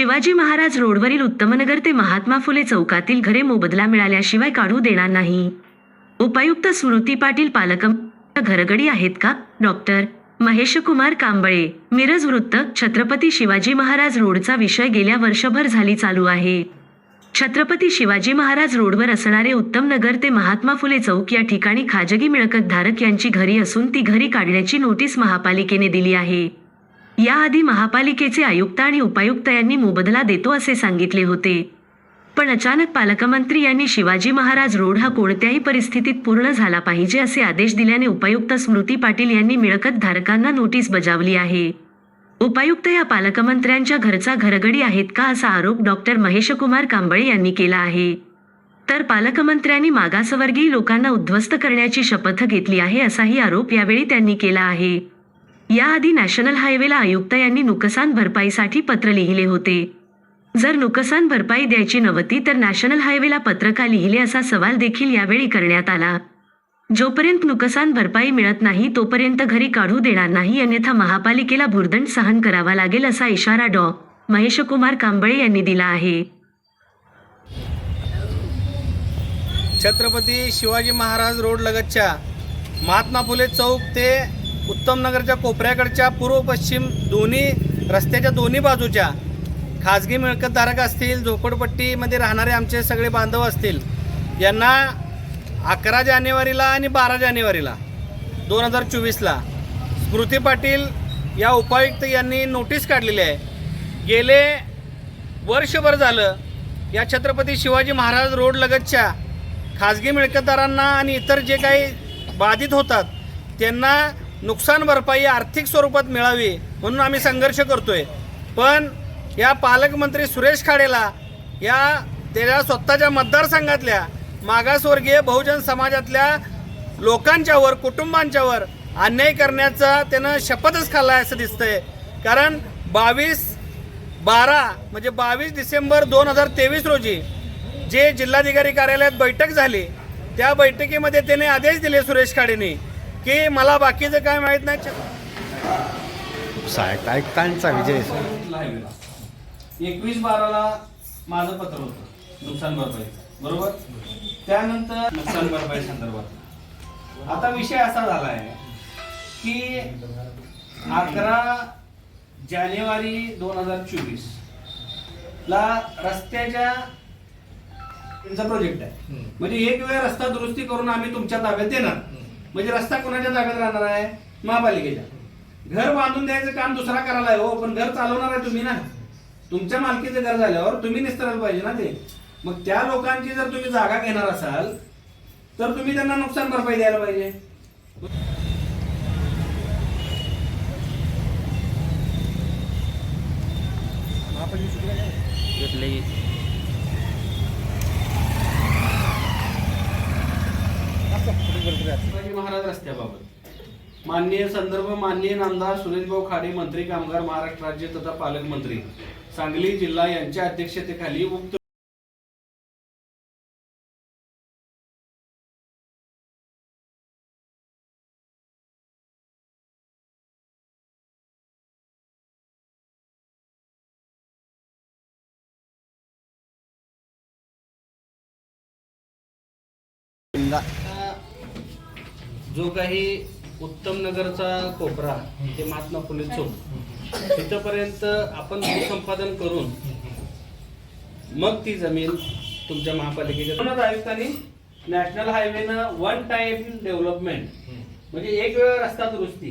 शिवाजी महाराज रोडवरील उत्तमनगर ते महात्मा फुले चौकातील घरे मोबदला मिळाल्याशिवाय काढू देणार नाही. उपायुक्त स्मृती पाटील पालकम घरगडी आहेत का? डॉक्टर महेशकुमार कांबळे मिरज वृत्त छत्रपती शिवाजी महाराज रोडचा विषय गेल्या वर्षभर झाली चालू आहे. छत्रपती शिवाजी महाराज रोडवर असणारे उत्तम नगर ते महात्मा फुले चौक या ठिकाणी खाजगी मिळकतधारक यांची घरी असून ती घरी काढण्याची नोटीस महापालिकेने दिली आहे. याआधी महापालिकेचे आयुक्त आणि उपायुक्त यांनी मोबदला देतो असे सांगितले होते. पण अचानक पालकमंत्री यांनी शिवाजी महाराज रोड हा कोणत्याही परिस्थितीत पूर्ण झाला पाहिजे असे आदेश दिल्याने उपायुक्त स्मृती पाटील यांनी मिळकत धारकांना नोटीस बजावली आहे. उपायुक्त या पालकमंत्र्यांच्या घरचा घरगडी आहेत का असा आरोप डॉक्टर महेशकुमार कांबळे यांनी केला आहे. तर पालकमंत्र्यांनी मागासवर्गीय लोकांना उद्ध्वस्त करण्याची शपथ घेतली आहे असाही आरोप यावेळी त्यांनी केला आहे. याआधी नॅशनल हायवेला आयुक्त यांनी नुकसान भरपाईसाठी पत्र लिहिले होते. जर नुकसान भरपाई द्यायची नव्हती तर नॅशनल हायवेला पत्र का लिहिले असा सवाल देखील यावेळी करण्यात आला. जोपर्यंत नुकसान भरपाई मिळत नाही तोपर्यंत घरी काढू देणार नाही अन्यथा महापालिकेला भुर्दंड सहन करावा लागेल असा इशारा डॉ. महेशकुमार कांबळे यांनी दिला आहे. छत्रपती शिवाजी महाराज रोड लगतच्या महात्मा फुले चौक ते उत्तम नगरच्या कोपऱ्याकडच्या पूर्व पश्चिम दोन्ही रस्त्याच्या दोन्ही बाजूच्या खाजगी मिळकतधारक असतील झोपडपट्टीमध्ये राहणारे आमचे सगळे बांधव असतील यांना अकरा जानेवारीला आणि बारा जानेवारीला दोन हजार चोवीसला स्मृती पाटील या उपायुक्त यांनी नोटीस काढलेली आहे. गेले वर्षभर झालं या छत्रपती शिवाजी महाराज रोड लगतच्या खाजगी मिळकतदारांना आणि इतर जे काही बाधित होतात त्यांना नुकसान भरपाई आर्थिक स्वरूपात मिळावी म्हणून आम्ही संघर्ष करतोय. पण या पालकमंत्री सुरेश खाडेला या त्याच्या स्वतःच्या मतदारसंघातल्या मागासवर्गीय बहुजन समाजातल्या लोकांच्यावर कुटुंबांच्यावर अन्याय करण्याचा त्यानं शपथच खाल्ला आहे असं दिसतंय. कारण बावीस बारा म्हणजे बावीस डिसेंबर दोन हजार तेवीस रोजी जे जिल्हाधिकारी कार्यालयात बैठक झाली त्या बैठकीमध्ये त्याने आदेश दिले सुरेश खाडेने. की मला बाकीचं काय माहीत नाही? साहेब आयुक्तांचा विजय. एकवीस बाराला माझं पत्र होतं नुकसान भरपाई. बरोबर? त्यानंतर नुकसान भरपाई संदर्भात. आता विषय असा झाला आहे की अकरा जानेवारी दोन हजार चोवीस ला रस्त्याच्या त्यांचा प्रोजेक्ट आहे. म्हणजे एक वेळ रस्ता दुरुस्ती करून आम्ही तुमच्या ताब्यात देणार. म्हणजे रस्ता कोणाच्या ताब्यात राहणार आहे? महापालिकेच्या. घर बांधून द्यायचं काम दुसरा करायला आहे हो पण घर चालवणार आहे तुम्ही ना. तुमच्या मालकीचं घर झाल्यावर तुम्ही निस्तरायला पाहिजे ना ते. मग त्या लोकांची जर तुम्ही जागा घेणार असाल तर तुम्ही त्यांना नुकसान भरपाई द्यायला पाहिजे. महाराज रस्त्याबाबत. माननीय संदर्भ माननीय नामदार सुरेशभाऊ खाडे मंत्री कामगार महाराष्ट्र राज्य तथा पालकमंत्री सांगली जिल्हा यांच्या अध्यक्षतेखाली उक्त जो काही उत्तम नगरचा कोपरा ते महात्मा फुले चौक तिथपर्यंत आपण भूसंपादन करून मग ती जमीन तुमच्या महापालिकेच्या आयुक्तांनी नॅशनल हायवेनं वन टाइम डेव्हलपमेंट म्हणजे एक वेळ रस्ता दुरुस्ती